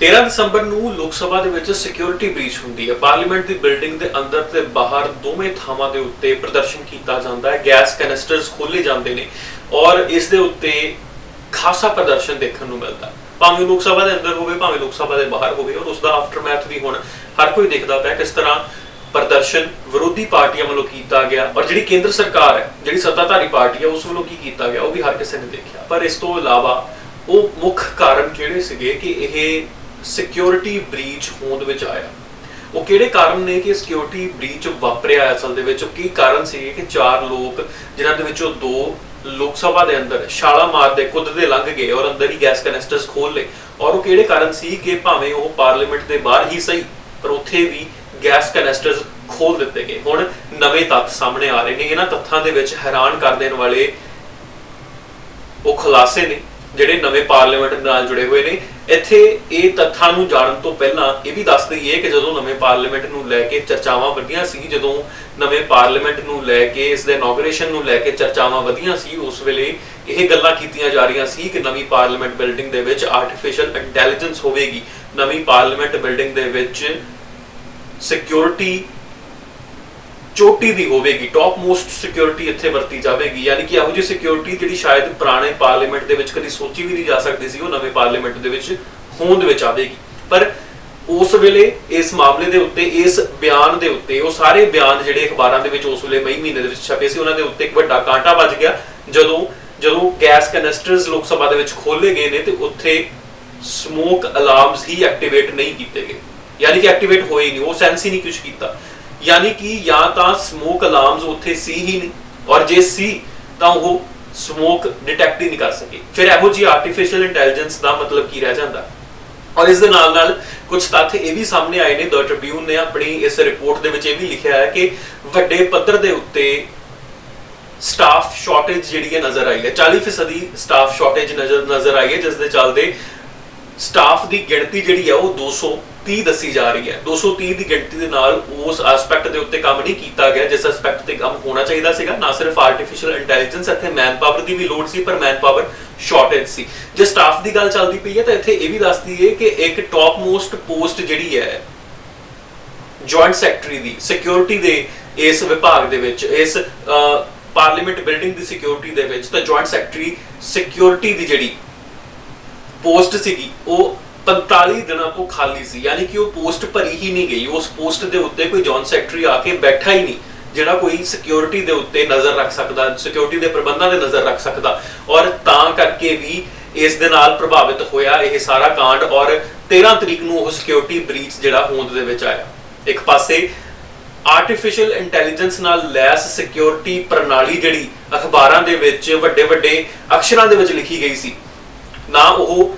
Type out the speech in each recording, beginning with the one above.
13 ਦਸੰਬਰ ਨੂੰ ਲੋਕ ਸਭਾ ਦੇ ਵਿੱਚ ਸਿਕਿਉਰਿਟੀ ਬ੍ਰੀਚ ਹੁੰਦੀ ਹੈ। ਪਾਰਲੀਮੈਂਟ ਦੀ ਬਿਲਡਿੰਗ ਦੇ ਅੰਦਰ ਤੇ ਬਾਹਰ ਦੋਵੇਂ ਥਾਵਾਂ ਦੇ ਉੱਤੇ ਪ੍ਰਦਰਸ਼ਨ ਕੀਤਾ ਜਾਂਦਾ ਹੈ। ਗੈਸ ਕੈਨਿਸਟਰਸ ਖੋਲੇ ਜਾਂਦੇ ਨੇ ਔਰ ਇਸ ਦੇ ਉੱਤੇ ਖਾਸਾ ਪ੍ਰਦਰਸ਼ਨ ਦੇਖਣ ਨੂੰ ਮਿਲਦਾ ਭਾਵੇਂ ਲੋਕ ਸਭਾ ਦੇ ਅੰਦਰ ਹੋਵੇ, ਭਾਵੇਂ ਲੋਕ ਸਭਾ ਦੇ ਬਾਹਰ ਹੋਵੇ ਔਰ ਉਸ ਦਾ ਆਫਟਰਮੈਥ ਵੀ ਹੁਣ ਹਰ ਕੋਈ ਦੇਖਦਾ ਪਿਆ ਕਿਸ ਤਰ੍ਹਾਂ ਪ੍ਰਦਰਸ਼ਨ ਵਿਰੋਧੀ ਪਾਰਟੀਆਂ ਵੱਲੋਂ ਕੀਤਾ ਗਿਆ ਔਰ ਜਿਹੜੀ ਕੇਂਦਰ ਸਰਕਾਰ ਹੈ, ਜਿਹੜੀ ਸੱਤਾਧਾਰੀ ਪਾਰਟੀ ਹੈ, ਉਸ ਵੱਲੋਂ ਕੀ ਕੀਤਾ ਗਿਆ ਉਹ ਵੀ ਹਰ ਕਿਸੇ ਨੇ ਦੇਖਿਆ। ਪਰ ਇਸ ਤੋਂ ਇਲਾਵਾ ਉਹ ਮੁੱਖ ਕਾਰਨ ਕਿਹੜੇ ਸੀਗੇ ਕਿ ਇਹ ਸਿਕਿਉਰਿਟੀ ਬ੍ਰੀਚ ਹੋਂਦ ਵਿੱਚ ਆਇਆ। ਉਹ ਕਿਹੜੇ ਕਾਰਨ ਨੇ ਕਿ ਸਿਕਿਉਰਿਟੀ ਬ੍ਰੀਚ ਵਾਪਰਿਆ ਅਸਲ ਦੇ ਵਿੱਚ? ਕੀ ਕਾਰਨ ਸੀ ਕਿ ਚਾਰ ਲੋਕ, ਜਿਨ੍ਹਾਂ ਦੇ ਵਿੱਚੋਂ ਦੋ ਲੋਕ ਸਭਾ ਦੇ ਅੰਦਰ ਛਾਲਾ ਮਾਰਦੇ ਕੁੱਦ ਲੰਘ ਗਏ ਔਰ ਅੰਦਰ ਹੀ ਗੈਸ ਕੈਨਿਸਟਰਸ ਖੋਲ ਲਏ। ਔਰ ਉਹ ਕਿਹੜੇ ਕਾਰਨ ਸੀ ਕਿ ਭਾਵੇਂ ਉਹ ਪਾਰਲੀਮੈਂਟ ਦੇ ਬਾਹਰ ਹੀ ਸਹੀ, ਪਰ ਉੱਥੇ ਵੀ ਗੈਸ ਕੈਨਿਸਟਰਸ ਖੋਲ ਦਿੱਤੇ ਗਏ। ਹੁਣ ਨਵੇਂ ਤੱਥ ਸਾਹਮਣੇ ਆ ਰਹੇ ਨੇ। ਇਹਨਾਂ ਤੱਥਾਂ ਦੇ ਵਿੱਚ ਹੈਰਾਨ ਕਰ ਦੇਣ ਵਾਲੇ ਉਹ ਖੁਲਾਸੇ ਨੇ। ਜਿਹੜੇ ਨਵੇਂ ਪਾਰਲੀਮੈਂਟ ਨਾਲ ਜੁੜੇ ਹੋਏ ਨੇ, ਇੱਥੇ ਇਹ ਤੱਥਾਂ ਨੂੰ ਜਾਣਨ ਤੋਂ ਪਹਿਲਾਂ ਇਹ ਵੀ ਦੱਸ ਦਈਏ ਕਿ ਜਦੋਂ ਨਵੇਂ ਪਾਰਲੀਮੈਂਟ ਨੂੰ ਲੈ ਕੇ ਚਰਚਾਵਾਂ ਵਧੀਆਂ ਸੀ, ਜਦੋਂ ਨਵੇਂ ਪਾਰਲੀਮੈਂਟ ਨੂੰ ਲੈ ਕੇ, ਇਸ ਦੇ ਇਨੋਗ੍ਰੇਸ਼ਨ ਨੂੰ ਲੈ ਕੇ ਚਰਚਾਵਾਂ ਵਧੀਆਂ ਸੀ, ਉਸ ਵੇਲੇ ਇਹ ਗੱਲਾਂ ਕੀਤੀਆਂ ਜਾ ਰਹੀਆਂ ਸੀ ਕਿ ਨਵੀਂ ਪਾਰਲੀਮੈਂਟ ਬਿਲਡਿੰਗ ਦੇ ਵਿੱਚ ਆਰਟੀਫੀਸ਼ੀਅਲ ਇੰਟੈਲੀਜੈਂਸ ਹੋਵੇਗੀ। ਨਵੀਂ ਪਾਰਲੀਮੈਂਟ ਬਿਲਡਿੰਗ ਦੇ ਵਿੱਚ ਸਿਕਿਉਰਿਟੀ ਚੋਟੀ ਦੀ ਹੋਵੇਗੀ ਟੌਪ ਮੋਸਟ ਸਿਕਿਉਰਿਟੀ ਇੱਥੇ ਵਰਤੀ ਜਾਵੇਗੀ, ਯਾਨੀ ਕਿ ਇਹੋ ਜਿਹੀ ਸਿਕਿਉਰਿਟੀ ਜਿਹੜੀ ਸ਼ਾਇਦ ਪੁਰਾਣੇ ਪਾਰਲੀਮੈਂਟ ਦੇ ਵਿੱਚ ਕਦੀ ਸੋਚੀ ਵੀ ਨਹੀਂ ਜਾ ਸਕਦੀ ਸੀ, ਉਹ ਨਵੇਂ ਪਾਰਲੀਮੈਂਟ ਦੇ ਵਿੱਚ ਹੋਂਦ ਵਿੱਚ ਆਵੇਗੀ। ਪਰ ਉਸ ਵੇਲੇ ਇਸ ਮਾਮਲੇ ਦੇ ਉੱਤੇ, ਇਸ ਬਿਆਨ ਦੇ ਉੱਤੇ, ਉਹ ਸਾਰੇ ਬਿਆਨ ਜਿਹੜੇ ਅਖਬਾਰਾਂ ਦੇ ਵਿੱਚ ਉਸ ਵੇਲੇ ਮਈ ਮਹੀਨੇ ਦੇ ਵਿੱਚ ਛਪੇ ਸੀ, ਉਹਨਾਂ ਦੇ ਉੱਤੇ ਇੱਕ ਵੱਡਾ ਕਾਂਟਾ ਵੱਜ ਗਿਆ। ਜਦੋਂ ਜਦੋਂ ਗੈਸ ਕੈਨਿਸਟਰਸ ਲੋਕ ਸਭਾ ਦੇ ਵਿੱਚ ਖੋਲੇ ਗਏ ਨੇ ਤੇ ਉੱਥੇ ਸਮੋਕ ਅਲਾਰਮਸ ਹੀ ਐਕਟੀਵੇਟ ਨਹੀਂ ਕੀਤੇ ਗਏ। ਯਾਨੀ ਕਿ ਐਕਟੀਵੇਟ ਹੋਏ ਨਹੀਂ, ਉਹ ਸੈਂਸ ਹੀ ਨਹੀਂ ਕੁਝ ਕੀਤਾ। ਯਾਨੀ ਕਿ ਜਾਂ ਤਾਂ ਸਮੋਕ ਅਲਾਰਮਸ ਉੱਥੇ ਸੀ ਹੀ ਨਹੀਂ, ਔਰ ਜੇ ਸੀ, ਤਾਂ ਉਹ ਸਮੋਕ ਡਿਟੈਕਟ ਹੀ ਨਹੀਂ ਕਰ ਸਕੇ। ਫਿਰ ਇਹੋ ਜੀ ਆਰਟੀਫੀਸ਼ੀਅਲ ਇੰਟੈਲੀਜੈਂਸ ਦਾ ਮਤਲਬ ਕੀ ਰਹਿ ਜਾਂਦਾ? ਔਰ ਇਸ ਦੇ ਨਾਲ ਨਾਲ ਕੁਝ ਤੱਥ ਇਹ ਵੀ ਸਾਹਮਣੇ ਆਏ ਨੇ ਦ ਟ੍ਰਿਬਿਊਨ ਨੇ ਆਪਣੀ ਇਸ ਰਿਪੋਰਟ ਦੇ ਵਿੱਚ ਇਹ ਵੀ ਲਿਖਿਆ ਹੈ ਕਿ ਵੱਡੇ ਪੱਧਰ ਦੇ ਉੱਤੇ ਸਟਾਫ ਸ਼ਾਰਟੇਜ ਜਿਹੜੀ ਹੈ ਨਜ਼ਰ ਆਈ ਹੈ। 40% ਦੀ ਸਟਾਫ ਸ਼ਾਰਟੇਜ ਨਜ਼ਰ ਨਜ਼ਰ ਆਈ ਹੈ, ਜਿਸ ਦੇ ਚੱਲਦੇ ਸਟਾਫ ਦੀ ਗਿਣਤੀ ਜਿਹੜੀ ਹੈ ਉਹ 230 ਦੱਸੀ ਜਾ ਰਹੀ ਹੈ। 230 ਦੀ ਗਿਣਤੀ ਦੇ ਨਾਲ ਉਸ ਐਸਪੈਕਟ ਦੇ ਉੱਤੇ ਕੰਮ ਨਹੀਂ ਕੀਤਾ ਗਿਆ, ਜਿਸ ਐਸਪੈਕਟ ਤੇ ਕੰਮ ਹੋਣਾ ਚਾਹੀਦਾ ਸੀਗਾ। ਨਾ ਸਿਰਫ ਆਰਟੀਫੀਸ਼ੀਅਲ ਇੰਟੈਲੀਜੈਂਸ ਇੱਥੇ ਮੈਨ ਦੀ ਵੀ ਲੋੜ ਸੀ, ਪਰ ਮੈਨ ਸ਼ਾਰਟੇਜ ਸੀ। ਜੇ ਸਟਾਫ ਦੀ ਗੱਲ ਚੱਲਦੀ ਪਈ ਹੈ, ਤਾਂ ਇੱਥੇ ਇਹ ਵੀ ਦੱਸਦੀ ਹੈ ਕਿ ਇੱਕ ਟੌਪ ਮੋਸਟ ਪੋਸਟ ਜਿਹੜੀ ਹੈ ਜੁਆਇੰਟ ਸੈਕਟਰੀ ਦੀ ਸਿਕਿਉਰਿਟੀ ਦੇ ਇਸ ਵਿਭਾਗ ਦੇ ਵਿੱਚ, ਇਸ ਪਾਰਲੀਮੈਂਟ ਬਿਲਡਿੰਗ ਦੀ ਸਿਕਿਉਰਿਟੀ ਦੇ ਵਿੱਚ, ਤਾਂ ਜੁਆਇੰਟ ਸੈਕਟਰੀ ਸਿਕਿਉਰਿਟੀ ਦੀ ਜਿਹੜੀ ਪੋਸਟ ਸੀਗੀ, ਉਹ 45 ਦਿਨਾਂ ਤੋਂ ਖਾਲੀ ਸੀ, ਯਾਨੀ ਕਿ ਉਹ ਪੋਸਟ ਭਰੀ ਹੀ ਨਹੀਂ ਗਈ। ਉਸ ਪੋਸਟ ਦੇ ਉੱਤੇ ਕੋਈ ਜੌਨ ਸੈਕਟਰੀ ਆ ਕੇ ਬੈਠਾ ਹੀ ਨਹੀਂ, ਜਿਹੜਾ ਕੋਈ ਸਿਕਿਉਰਿਟੀ ਦੇ ਉੱਤੇ ਨਜ਼ਰ ਰੱਖ ਸਕਦਾ ਸਿਕਿਉਰਿਟੀ ਦੇ ਪ੍ਰਬੰਧਾਂ ਦੇ ਨਜ਼ਰ ਰੱਖ ਸਕਦਾ। ਔਰ ਤਾਂ ਕਰਕੇ ਵੀ ਇਸ ਦੇ ਨਾਲ ਪ੍ਰਭਾਵਿਤ ਹੋਇਆ ਇਹ ਸਾਰਾ ਕਾਂਡ, ਔਰ 13 ਤਰੀਕ ਨੂੰ ਉਹ ਸਿਕਿਉਰਿਟੀ ਬ੍ਰੀਚ ਜਿਹੜਾ ਹੋਂਦ ਦੇ ਵਿੱਚ ਆਇਆ। ਇੱਕ ਪਾਸੇ ਆਰਟੀਫੀਸ਼ੀਅਲ ਇੰਟੈਲੀਜੈਂਸ ਨਾਲ ਲੈਸ ਸਿਕਿਉਰਿਟੀ ਪ੍ਰਣਾਲੀ ਜਿਹੜੀ ਅਖਬਾਰਾਂ ਦੇ ਵਿੱਚ ਵੱਡੇ ਵੱਡੇ ਅਕਸ਼ਰਾਂ ਦੇ ਵਿੱਚ ਲਿਖੀ ਗਈ ਸੀ ਨਾ ਉਹ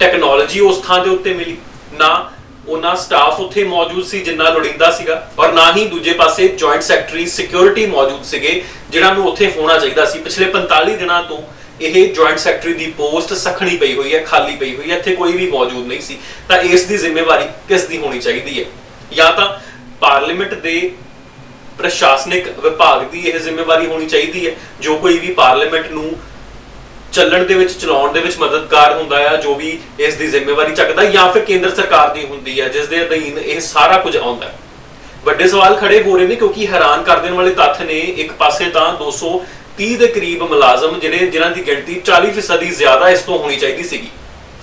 ਟੈਕਨੋਲੋਜੀ ਉਸ ਥਾਂ ਦੇ ਉੱਤੇ ਮਿਲੀ, ਨਾ ਉਹਨਾਂ ਸਟਾਫ ਉੱਥੇ ਮੌਜੂਦ ਸੀ ਜਿੰਨਾ ਲੋੜੀਂਦਾ ਸੀਗਾ, ਔਰ ਨਾ ਹੀ ਦੂਜੇ ਪਾਸੇ ਜੁਆਇੰਟ ਸੈਕਟਰੀ ਸਿਕਿਉਰਿਟੀ ਮੌਜੂਦ ਸੀਗੇ ਜਿਹੜਾ ਨੂੰ ਉੱਥੇ ਹੋਣਾ ਚਾਹੀਦਾ ਸੀ। ਪਿਛਲੇ 45 ਦਿਨਾਂ ਤੋਂ ਇਹ ਜੁਆਇੰਟ ਸੈਕਟਰੀ ਦੀ ਪੋਸਟ ਸਖਣੀ ਪਈ ਹੋਈ ਹੈ, ਖਾਲੀ ਪਈ ਹੋਈ ਹੈ, ਇੱਥੇ ਕੋਈ ਵੀ ਮੌਜੂਦ ਨਹੀਂ ਸੀ। ਤਾਂ ਇਸ ਦੀ ਜ਼ਿੰਮੇਵਾਰੀ ਕਿਸ ਦੀ ਹੋਣੀ ਚਾਹੀਦੀ ਹੈ? ਜਾਂ ਤਾਂ ਪਾਰਲੀਮੈਂਟ ਦੇ ਪ੍ਰਸ਼ਾਸਨਿਕ ਵਿਭਾਗ ਦੀ ਇਹ ਜ਼ਿੰਮੇਵਾਰੀ ਹੋਣੀ ਚਾਹੀਦੀ ਹੈ, ਜੋ ਕੋਈ ਵੀ ਪਾਰਲੀਮੈਂਟ ਨੂੰ ਚੱਲਣ ਦੇ ਵਿੱਚ, ਚਲਾਉਣ ਦੇ ਵਿੱਚ ਮਦਦਗਾਰ ਹੁੰਦਾ ਆ, ਜੋ ਵੀ ਇਸ ਦੀ ਜ਼ਿੰਮੇਵਾਰੀ ਚੱਕਦਾ ਜਾਂ ਫਿਰ ਕੇਂਦਰ ਸਰਕਾਰ ਦੀ ਹੁੰਦੀ ਹੈ ਜਿਸ ਦੇ ਅਧੀਨ ਇਹ ਸਾਰਾ ਕੁਝ ਆਉਂਦਾ ਹੈ। ਵੱਡੇ ਸਵਾਲ ਖੜੇ ਹੋ ਰਹੇ ਨੇ ਕਿਉਂਕਿ ਹੈਰਾਨ ਕਰ ਦੇਣ ਵਾਲੇ ਤੱਥ ਨੇ, ਇੱਕ ਪਾਸੇ ਤਾਂ 230 ਦੇ ਕਰੀਬ ਮੁਲਾਜ਼ਮ ਜਿਹੜੇ, ਜਿਨ੍ਹਾਂ ਦੀ ਗਿਣਤੀ 40% ਦੀ ਜ਼ਿਆਦਾ ਇਸ ਤੋਂ ਹੋਣੀ ਚਾਹੀਦੀ ਸੀਗੀ।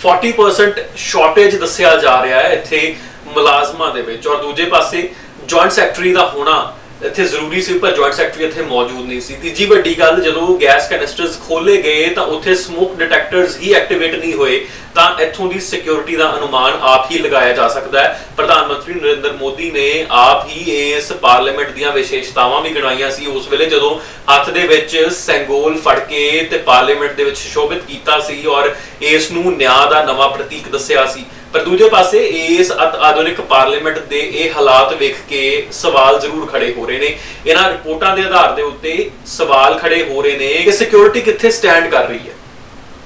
40% ਸ਼ਾਰਟੇਜ ਦੱਸਿਆ ਜਾ ਰਿਹਾ ਹੈ ਇੱਥੇ ਮੁਲਾਜ਼ਮਾਂ ਦੇ ਵਿੱਚ। ਔਰ ਦੂਜੇ ਪਾਸੇ, ਜੁਆਇੰਟ ਸੈਕਟਰੀ ਦਾ ਹੋਣਾ ਇੱਥੇ ਜ਼ਰੂਰੀ ਸੀ ਪਰ ਜੁਆਇੰਟ ਸੈਕਟਰੀ ਇੱਥੇ ਮੌਜੂਦ ਨਹੀਂ ਸੀ। ਤੀਜੀ ਵੱਡੀ ਗੱਲ, ਜਦੋਂ ਗੈਸ ਕੈਨਿਸਟਰਸ ਖੋਲੇ ਗਏ ਤਾਂ ਉੱਥੇ ਸਮੋਕ ਡਿਟੈਕਟਰਸ ਹੀ ਐਕਟੀਵੇਟ ਨਹੀਂ ਹੋਏ, ਤਾਂ ਇੱਥੋਂ ਦੀ ਸਿਕਿਉਰਿਟੀ ਦਾ ਅਨੁਮਾਨ ਆਪ ਹੀ ਲਗਾਇਆ ਜਾ ਸਕਦਾ ਹੈ। ਪ੍ਰਧਾਨ ਮੰਤਰੀ ਨਰਿੰਦਰ ਮੋਦੀ ਨੇ ਆਪ ਹੀ ਇਸ ਪਾਰਲੀਮੈਂਟ ਦੀਆਂ ਵਿਸ਼ੇਸ਼ਤਾਵਾਂ ਵੀ ਗਿਣਾਈਆਂ ਸੀ। ਉਸ ਵੇਲੇ ਜਦੋਂ ਹੱਥ ਦੇ ਵਿੱਚ ਸੈਂਗੋਲ ਫੜ ਕੇ ਤੇ ਪਾਰਲੀਮੈਂਟ ਦੇ ਵਿੱਚ ਸ਼ੋਭਿਤ ਕੀਤਾ ਸੀ ਔਰ ਇਸ ਨੂੰ ਨਿਆਂ ਦਾ ਨਵਾਂ ਪ੍ਰਤੀਕ ਦੱਸਿਆ ਸੀ ਪਰ ਦੂਜੇ ਪਾਸੇ ਇਸ ਆਧੁਨਿਕ ਪਾਰਲੀਮੈਂਟ ਦੇ ਇਹ ਹਾਲਾਤ ਵੇਖ ਕੇ ਸਵਾਲ ਜ਼ਰੂਰ ਖੜੇ ਹੋ ਰਹੇ ਨੇ। ਇਹਨਾਂ ਰਿਪੋਰਟਾਂ ਦੇ ਆਧਾਰ ਦੇ ਉੱਤੇ ਸਵਾਲ ਖੜੇ ਹੋ ਰਹੇ ਨੇ ਕਿ ਸਿਕਿਉਰਿਟੀ ਕਿੱਥੇ ਸਟੈਂਡ ਕਰ ਰਹੀ ਹੈ।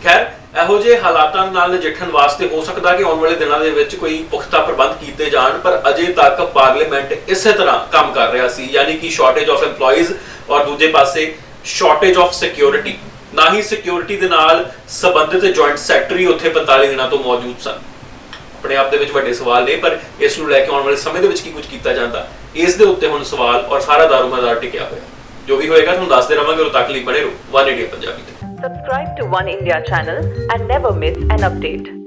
ਖੈਰ, ਇਹੋ ਜਿਹੇ ਹਾਲਾਤਾਂ ਨਾਲ ਨਜਿੱਠਣ ਵਾਸਤੇ ਹੋ ਸਕਦਾ ਕਿ ਆਉਣ ਵਾਲੇ ਦਿਨਾਂ ਦੇ ਵਿੱਚ ਕੋਈ ਪੁਖਤਾ ਪ੍ਰਬੰਧ ਕੀਤੇ ਜਾਣ, ਪਰ ਅਜੇ ਤੱਕ ਪਾਰਲੀਮੈਂਟ ਇਸੇ ਤਰ੍ਹਾਂ ਕੰਮ ਕਰ ਰਿਹਾ ਸੀ, ਯਾਨੀ ਕਿ ਸ਼ਾਰਟੇਜ ਆਫ EMPLOYEES ਔਰ ਦੂਜੇ ਪਾਸੇ ਸ਼ਾਰਟੇਜ ਆਫ ਸਿਕਿਉਰਿਟੀ ਨਾ ਹੀ ਸਿਕਿਉਰਿਟੀ ਦੇ ਨਾਲ ਸੰਬੰਧਿਤ ਜੁਆਇੰਟ ਸੈਕਟਰੀ ਉੱਥੇ 45 ਦਿਨਾਂ ਤੋਂ ਮੌਜੂਦ ਸਨ। ਆਪਣੇ ਆਪ ਦੇ ਵਿੱਚ ਵੱਡੇ ਸਵਾਲ ਨੇ, ਪਰ ਇਸ ਨੂੰ ਲੈ ਕੇ ਆਉਣ ਵਾਲੇ ਸਮੇਂ ਦੇ ਵਿੱਚ ਕੀ ਕੁਝ ਕੀਤਾ ਜਾਂਦਾ, ਇਸ ਦੇ ਉੱਤੇ ਹੁਣ ਸਵਾਲ ਔਰ ਸਾਰਾ ਦਾਰੋਮਦਾਰ ਟਿਕਿਆ ਹੋਇਆ। ਜੋ ਵੀ ਹੋਏਗਾ, ਤੁਹਾਨੂੰ ਦੱਸਦੇ ਰਵਾਂਗੇ, ਉਦੋਂ ਤੱਕ ਲਈ ਬਣੇ ਰਹੋ। ਵਨ ਇੰਡੀਆ ਪੰਜਾਬੀ ਤੇ। Subscribe to One India channel and never miss an update.